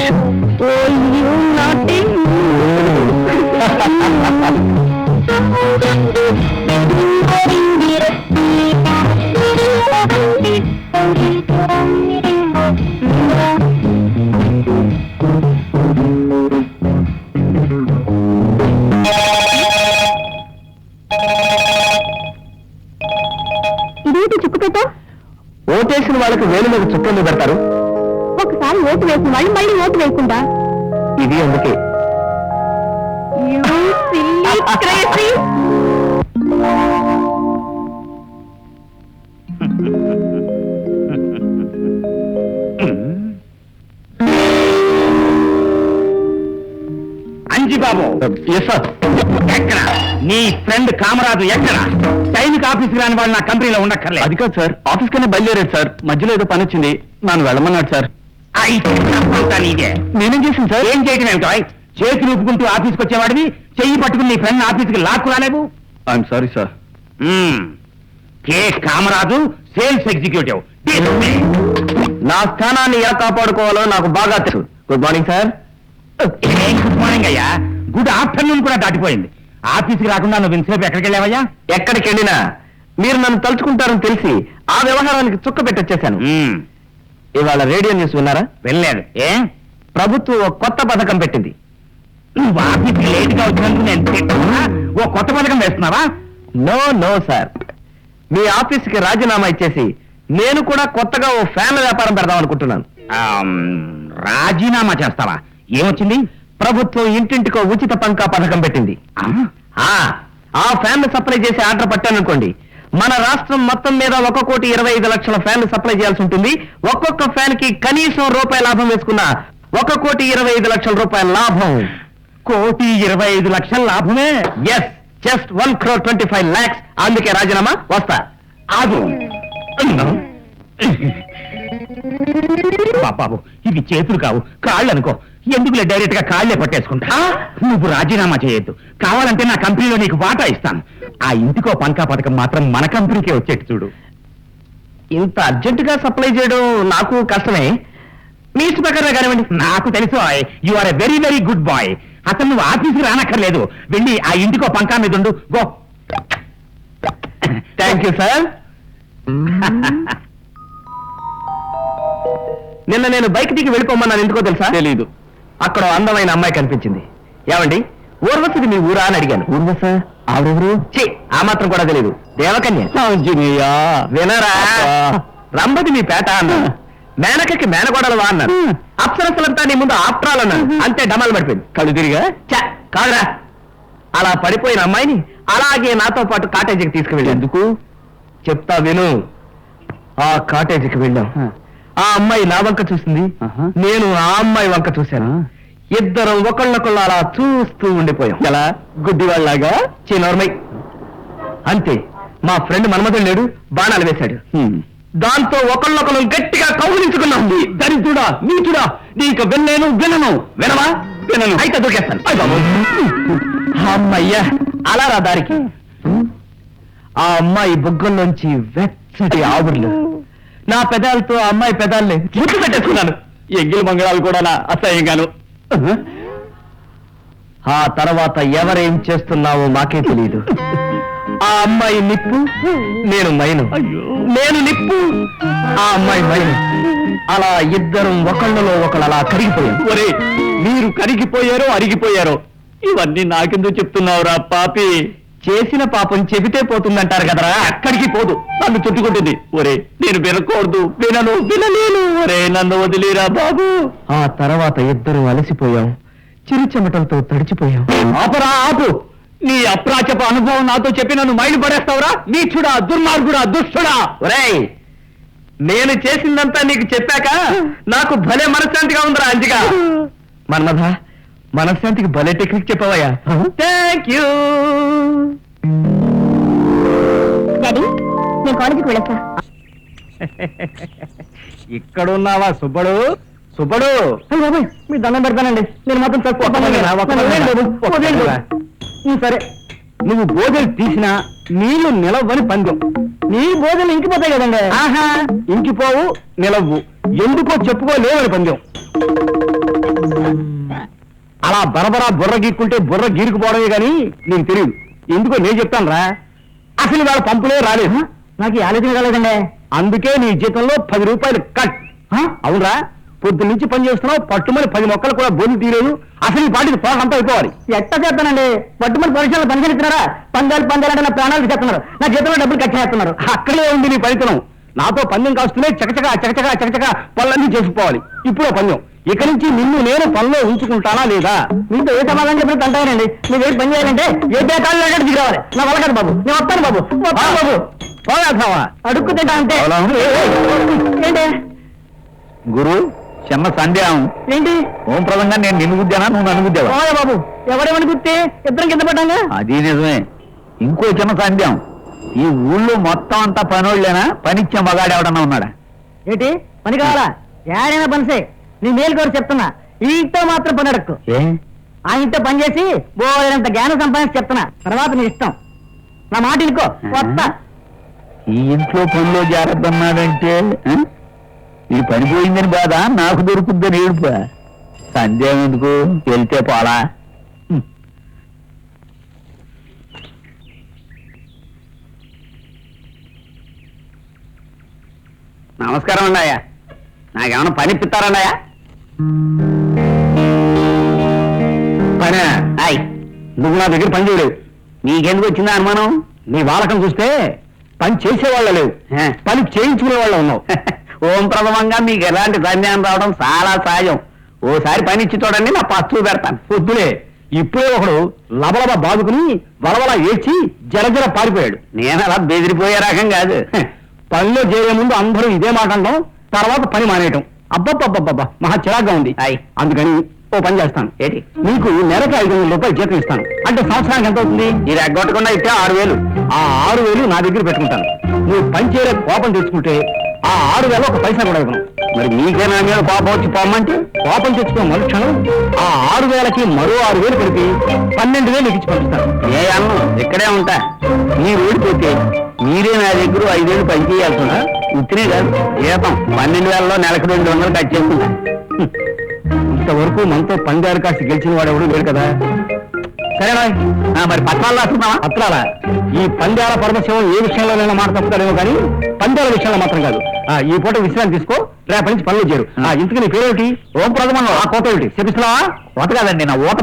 விஷயம் వేయకుండా ఇది అందుకే. Crazy. అంజిబాబు ఎస్ సార్ ఎక్కడ? నీ ఫ్రెండ్ కామరాజు ఎక్కడ? సైనిక ఆఫీస్ రాని వాళ్ళు నా కంపెనీలో ఉండక్కర్లేదు. అది కాదు సార్ ఆఫీస్ కన్నా బయలుదేరాడు సార్ మధ్యలో ఏదో పని వచ్చింది. నన్ను వెళ్ళమన్నాడు సార్ నేనేం చేసింది సార్? ఏం చేయటం ఏమిటో? చేతులు ఊపుకుంటూ ఆఫీస్కి వచ్చేవాడివి చెయ్యి పట్టుకుని నీ ఫ్రెండ్ ఆఫీస్కి లాక్కు రాలేవు I'm sorry sir. K Kamaraju sales executive. నా స్థానాన్ని ఎలా కాపాడుకోవాలో నాకు బాగా తెలుసు. Good morning sir. Good morning అయ్యా. గుడ్ ఆఫ్టర్నూన్ కూడా దాటిపోయింది. ఆఫీస్కి రాకుండా నువ్వు ఇంతసేపు ఎక్కడికి వెళ్ళావయ్యా? ఎక్కడికి వెళ్ళినా మీరు నన్ను తలుచుకుంటారని తెలిసి ఆ వ్యవహారానికి చుక్క పెట్టొచ్చేశాను. ఇవాళ రేడియో న్యూస్ విన్నారా? వెళ్ళలేదు ఏ? ప్రభుత్వం ఒక కొత్త పథకం పెట్టింది. నువ్వు ఆఫీస్కి లేట్గా వచ్చినందుకు నేను ఓ కొత్త పథకం వేస్తున్నావా? No no sir. మీ ఆఫీస్కి రాజీనామా ఇచ్చేసి నేను కూడా కొత్తగా ఓ ఫ్యాన్ల వ్యాపారం పెడదాం అనుకుంటున్నాను. ఆమ్, రాజీనామా చేస్తావా? ఏమొచ్చింది? ప్రభుత్వం ఇంటింటికో ఉచిత పంకా పథకం పెట్టింది. ఆ? ఆ ఆ ఫ్యాన్ సప్లై చేసి ఆర్డర్ పట్టాననుకోండి. మన రాష్ట్రం మొత్తం మీద ఒక కోటి ఇరవై ఐదు లక్షల ఫ్యాన్లు సప్లై చేయాల్సి ఉంటుంది. ఒక్కొక్క ఫ్యాన్కి కనీసం రూపాయి లాభం వేసుకున్న ఒక కోటి ఇరవై ఐదు లక్షల రూపాయల లాభం. కోటి ఇరవై ఐదు లక్షల లాభమే? Yes just one crore twenty five lakhs అందుకే రాజీనామా వస్తా. ఆగు. బాబాబు ఇవి చేతులు కావు. కాళ్ళు అనుకో ఎందుకులే డైరెక్ట్గా కాళ్ళే పట్టేసుకుంటా? నువ్వు రాజీనామా చేయొద్దు. కావాలంటే నా కంపెనీలో నీకు వాటా ఇస్తాను. ఆ ఇంటికో పంకా పథకం మాత్రం మన కంపెనీకే వచ్చేట్టు చూడు. ఇంత అర్జెంట్గా సప్లై చేయడం నాకు కష్టమే. మీ ఇష్ట ప్రకారం కానివ్వండి. నాకు తెలుసు you are a very very good boy అసలు నువ్వు ఆఫీస్కి రానక్కర్లేదు. వెళ్ళి ఆ ఇంటికో పంకా మీద ఉండు. గో. థ్యాంక్ యూ సార్ నిన్న నేను బైక్ దిగి వెళ్ళిపోమన్నాను. ఎందుకో తెలుసా? తెలీదు. అక్కడ అందమైన అమ్మాయి కనిపించింది. ఏమండి? ఊర్వశిది మీ ఊరా అని అడిగాను. ఊర్వశ? ఆవిడెవరు? ఛీ, ఆ మాత్రం కూడా తెలియదు దేవకన్య. వినరా? రంభది మీ పేట అన్నాను మేనకకి మేనగోడలవా అన్నాను అప్సరసలంతా నీ ముందు ఆప్ట్రాలన్నాను అంతే డమాలు పడిపోయింది. కళ్ళు తిరిగా? చ కాదురా. అలా పడిపోయిన అమ్మాయిని అలాగే నాతో పాటు కాటేజీకి తీసుకువెళ్ళి ఎందుకు? చెప్తా విను. ఆ కాటేజీకి వెళ్ళాం. ఆ అమ్మాయి నా వంక చూసింది. నేను ఆ అమ్మాయి వంక చూశాను. ఇద్దరం ఒకళ్ళొకళ్ళు అలా చూస్తూ ఉండిపోయాం. ఎలా? గుడ్డివాళ్ళలాగా చిన్నోర్మై. అంతే మా ఫ్రెండ్ మన్మధుడు లేడు బాణాలు వేశాడు. దాంతో ఒకళ్ళొకళ్ళు గట్టిగా కౌగులించుకున్నాం. దరిద్రుడా నీచుడా నీకు విన్నేను వినను. వినవా? వినను. అయితే దొరికేస్తాను. అమ్మయ్యా అలా రా దారికి. ఆ అమ్మాయి బుగ్గల్లోంచి వెచ్చటి ఆవుర్లు. నా పెదాలతో అమ్మాయి పెదాల్ని ముద్దు పెట్టేసుకున్నాను. ఎంగిల్ మంగళాలు కూడా నా అసహ్యంగాను. ఆ తర్వాత ఎవరేం చేస్తున్నావో మాకే తెలియదు ఆ అమ్మాయి నిప్పు నేను మైను. నేను నిప్పు ఆ అమ్మాయి మైను. అలా ఇద్దరం ఒకళ్ళలో ఒకళ్ళు అలా కరిగిపోయాం. ఒరే మీరు కరిగిపోయారో అరిగిపోయారో. ఇవన్నీ నాకెందుకు చెప్తున్నావురా పాపి? చేసిన పాపం చెబితే పోతుందంటారు కదరా? అక్కడికి పోదు. నన్ను చుట్టుకుంటుంది. ఒరే నేను వినకూడదు. వినను వినలేను. ఒరే నన్ను వదిలేరా బాబు? ఆ తర్వాత ఇద్దరు అలసిపోయాం. చిరు చెమటలతో తడిచిపోయాం. ఆపరా ఆపు. నీ అప్రాచప అనుభవం నాతో చెప్పి నన్ను మైలు పడేస్తావురా? నీచుడా దుర్మార్గుడా దుష్టుడా? ఒరేయ్ నేను చేసిందంతా నీకు చెప్పాక నాకు భలే మనశ్శాంతిగా ఉందిరా అంజిగా. మన్మధ మనశ్శాంతికి భలే టెక్నిక్ చెప్పవయ్యా. థ్యాంక్ యూ నేను కాలేజీకి వెళ్ళొస్తా. ఇక్కడున్నావా సుబ్బడు? సుబ్బడు! మీ దండం పెడతానండి. నేను మాత్రం తక్కువ ఒక్క ఒక్క. సరే. నువ్వు బోధలు తీసినా నీళ్ళు నిలవని పందెం. నీ భోజనం ఇంకిపోతాయి కదండి. ఆహా! ఇంకిపోవు నిలవ్వు ఎందుకో చెప్పుకోలేవని పందెం. బరబరా బుర్ర గీక్కుంటే బుర్ర గీరుకుపోవడమే గాని నీకు తెలియదు ఎందుకో నేను చెప్తాను రా అసలు వాళ్ళ పంపులే రాలేదు. నాకు ఈ ఆలోచన రాలేదండి అందుకే నీ జీతంలో పది రూపాయలు కట్. అవునరా పొద్దు నుంచి పని చేస్తున్నావు పట్టుమని పది మొక్కలు కూడా బోధి తీరేదు అసలు ఈ పాటికి అంతా అయిపోవాలి. ఎట్ట చేస్తానండి? పట్టుమని పరీక్షలు పని చేస్తున్నారా పందాలు పందాలు అంటే నా ప్రాణాలు చెప్తున్నారు నా జీతంలో డబ్బులు కట్ చేస్తున్నారు. అక్కడే ఉంది నీ ఫలితం నాతో పందెం కాస్తూనే చకచక చకచక చకచక పనులన్నీ చేసుకుపోవాలి ఇప్పుడు పందెం. ఇక నుంచి నిన్ను నేను పనిలో ఉంచుకుంటానా లేదా? మీతో ఏ సమాధానం చెప్పినట్టు అంటానండి మీరు ఏ పని చేయాలంటే ఏ లేకుండా దిగి రావాలి. నా వల్ల బాబు. నేను వస్తాను బాబు. బాబు. పోదావా అడుక్కు గురు చిన్న సందేహం ఏంటి? ఓం ప్రదంగా నేను నిన్ను గుద్దానా? నువ్వు నన్ను గుద్దావా? బాబు. ఎవడేమని గుర్తి ఇద్దరం కింద పడ్డాగా? అది నిజమే. ఇంకో చిన్న సందేహం ఈ ఊళ్ళో మొత్తం అంతా పనోళ్ళేనా? పనిచ్చే మగాడు ఎవడన్నా ఉన్నాడా? ఏంటి? పని కావాలా? ఏడైనా పనిసే. నీ మేలు కూడా చెప్తున్నా. ఈ ఇంట్లో మాత్రం పని అడక్కు. ఏ? ఆ ఇంట్లో పని చేసి బోలంత జ్ఞానం సంపాదించి చెప్తున్నా. తర్వాత నీ ఇష్టం. నా మాట ఇనుకో. వస్తా. ఈ ఇంట్లో పనిలో జాగ్రత్త అన్నాడంటే ఇది పనిపోయిందని బాధ నాకు దొరుకుద్దని ఏడుప సందేహం ఎందుకు? వెళ్తే పోలా. నమస్కారం అండి అయ్యా నాకేమైనా పని ఇప్పిస్తారండి పనే? నువ్వు నా దగ్గర పని చేయలేవు. నీకెందుకు వచ్చిందా అనుమానం? నీ వాలకం చూస్తే పని చేసేవాళ్ళ లేవు. పని చేయించుకునే వాళ్ళ ఉన్నావు. ఓం ప్రథమంగా మీకు ఎలాంటి సందేహం రావడం చాలా సహజం. ఓసారి పని ఇచ్చి చూడండి నా పస్తు పెడతాను. పొద్దులే ఇప్పుడే ఒకడు లబలబ బాదుకుని వలవల ఏడ్చి జరజర పారిపోయాడు. నేను అలా బెదిరిపోయే రకం కాదు. పనిలో చేరే ముందు అందరూ ఇదే మాట అనడం తర్వాత పని మానేయటం. అబ్బబ్బబ్బబ్బబ్బా మహా చిరాగ్గా ఉంది. అందుకని ఓ పని చేస్తాను. ఏంటి? నీకు నెలకు ఐదు వందల రూపాయలు జీతం ఇస్తాను. అంటే సంవత్సరానికి ఎంత అవుతుంది? మీరు ఎగ్గొట్టకుండా ఇస్తే ఆరు వేలు. ఆ ఆరు వేలు నా దగ్గర పెట్టుకుంటాను. నువ్వు పని చేయలే కోపం తెచ్చుకుంటే ఆ ఆరు వేల ఒక పైసా కూడా ఇవ్వను. మరి మీకే నా మీద కోపం వచ్చి పోమంటే కోపం తెచ్చుకో మరుక్షణం ఆ ఆరు వేలకి మరో ఆరు వేలు కలిపి పన్నెండు వేలు ఇచ్చి పంపిస్తాను. ఏ అన్నం? ఇక్కడే ఉంటా. మీరు ఓడిపోతే మీరే నా దగ్గర ఐదేళ్ళు పని చేయాల్సిన ఉత్తినే కాదు జీతం పన్నెండు వేలలో నెలకు రెండు వందలు కట్ చేసుకుంటా ఇంతవరకు మనతో పందారు కాసి గెలిచిన వాడు ఎవడు లేడు కదా. సరేనా మరి పత్రాలు రాస్తున్నావా? పత్రాలా? ఈ పందాల పరమశివం ఏ విషయంలోనైనా మాట తప్పుతారేమో కానీ పందాల విషయంలో మాత్రం కాదు. ఈ పూట విశ్రాంతి తీసుకో రేపటి నుంచి పనులు ఆ, ఇంతకు నీ పేరేమిటి? ఓం ప్రథమంలో. ఆ కోత ఏమిటి? చెప్పిస్తున్నావా కోత కాదండి నా ఊత